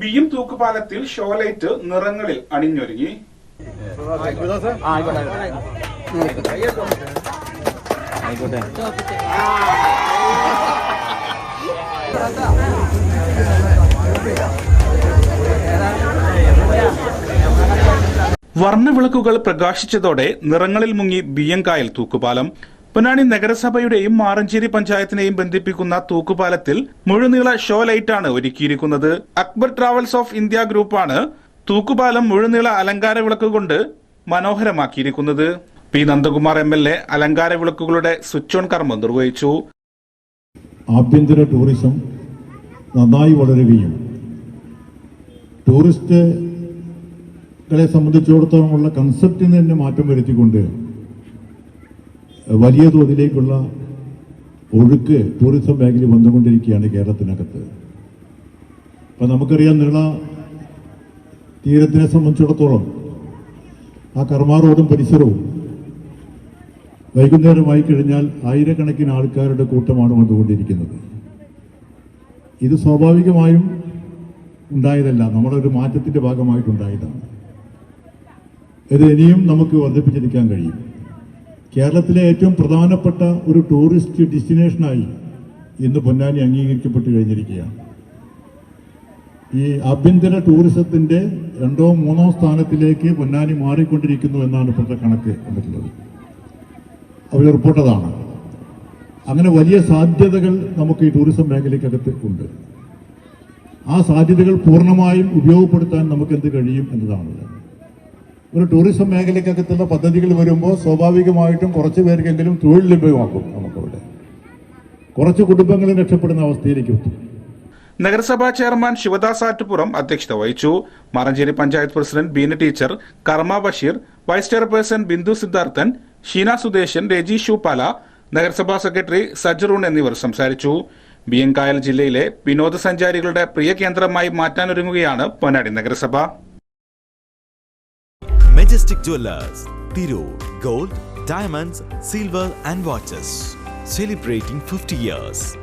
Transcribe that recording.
ബിയും തൂക്കുപാലത്തിൽ ഷോലൈറ്റ് നിറങ്ങളിൽ അണിഞ്ഞൊരുങ്ങി. വർണവിളക്കുകൾ പ്രകാശിച്ചതോടെ നിറങ്ങളിൽ മുങ്ങി ബിയ്യങ്കായൽ തൂക്കുപാലം. പൊന്നാനി നഗരസഭയുടെയും മാറഞ്ചേരി പഞ്ചായത്തിനെയും ബന്ധിപ്പിക്കുന്ന തൂക്കുപാലത്തിൽ മുഴുനീള ഷോ ലൈറ്റാണ് ഒരുക്കിയിരിക്കുന്നത്. അക്ബർ ട്രാവൽസ് ഓഫ് ഇന്ത്യ ഗ്രൂപ്പാണ് തൂക്കുപാലം മുഴുനീള അലങ്കാര വിളക്ക് കൊണ്ട് മനോഹരമാക്കിയിരിക്കുന്നത്. P Nandakumar M L A അലങ്കാര വിളക്കുകളുടെ സ്വിച്ച് ഓൺ കർമ്മം നിർവഹിച്ചു. ആഭ്യന്തര ടൂറിസം നന്നായി വളരുകയും ടൂറിസ്റ്റുകളെ സംബന്ധിച്ചിടത്തോളമുള്ള കൺസെപ്റ്റിന് തന്നെ മാറ്റം വരുത്തിക്കൊണ്ട് വലിയ തോതിലേക്കുള്ള ഒഴുക്ക് ടൂറിസം മേഖല വന്നുകൊണ്ടിരിക്കുകയാണ് കേരളത്തിനകത്ത്. അപ്പം നമുക്കറിയാം നീള തീരത്തിനെ സംബന്ധിച്ചിടത്തോളം ആ കർമാ റോഡും പരിസരവും വൈകുന്നേരമായി കഴിഞ്ഞാൽ ആയിരക്കണക്കിന് ആൾക്കാരുടെ കൂട്ടമാണ് വന്നുകൊണ്ടിരിക്കുന്നത്. ഇത് സ്വാഭാവികമായും ഉണ്ടായതല്ല നമ്മുടെ ഒരു മാറ്റത്തിന്റെ ഭാഗമായിട്ടുണ്ടായതാണ്. ഇത് ഇനിയും നമുക്ക് വർദ്ധിപ്പിച്ചെടുക്കാൻ കഴിയും. കേരളത്തിലെ ഏറ്റവും പ്രധാനപ്പെട്ട ഒരു ടൂറിസ്റ്റ് ഡെസ്റ്റിനേഷനായി ഇന്ന് പൊന്നാനി അംഗീകരിക്കപ്പെട്ട് കഴിഞ്ഞിരിക്കുകയാണ്. ഈ ആഭ്യന്തര ടൂറിസത്തിന്റെ രണ്ടോ മൂന്നോ സ്ഥാനത്തിലേക്ക് പൊന്നാനി മാറിക്കൊണ്ടിരിക്കുന്നു എന്നാണ് ഇപ്പോഴത്തെ കണക്ക് വന്നിട്ടുള്ളത്. അവർ റിപ്പോർട്ടതാണ് അങ്ങനെ വലിയ സാധ്യതകൾ നമുക്ക് ഈ ടൂറിസം മേഖലയ്ക്കകത്ത് ഉണ്ട്. ആ സാധ്യതകൾ പൂർണമായും ഉപയോഗപ്പെടുത്താൻ നമുക്ക് എന്ത് കഴിയും എന്നതാണ് ഒരു ടൂറിസം മേഖലയ്ക്കകത്തുള്ള പദ്ധതികൾ വരുമ്പോൾ സ്വാഭാവികമായിട്ടും കുറച്ച് പേർക്കെങ്കിലും തൊഴിൽ ലഭ്യമാക്കും നമുക്കവിടെ. കുറച്ച് കുടുംബങ്ങൾ രക്ഷപ്പെടുന്ന അവസ്ഥയിലേക്ക് എത്തും. നഗരസഭാ ചെയർമാൻ ശിവദാസ് ആറ്റുപുറം അധ്യക്ഷത വഹിച്ചു. മറഞ്ചേരി പഞ്ചായത്ത് പ്രസിഡന്റ് ബീന ടീച്ചർ കർമ്മ ബഷീർ വൈസ് ചെയർപേഴ്സൺ ബിന്ദു സിദ്ധാർത്ഥൻ ഷീന സുദേശൻ രജി ഷൂപാല നഗരസഭാ സെക്രട്ടറി സജറൂൺ എന്നിവർ സംസാരിച്ചു. ബിയങ്കായൽ ജില്ലയിലെ വിനോദസഞ്ചാരികളുടെ പ്രിയ കേന്ദ്രമായി മാറ്റാനൊരുങ്ങുകയാണ് പൊന്നാടി നഗരസഭ. Majestic Jewelers, Tiro, Gold, Diamonds, Silver and Watches. Celebrating 50 years.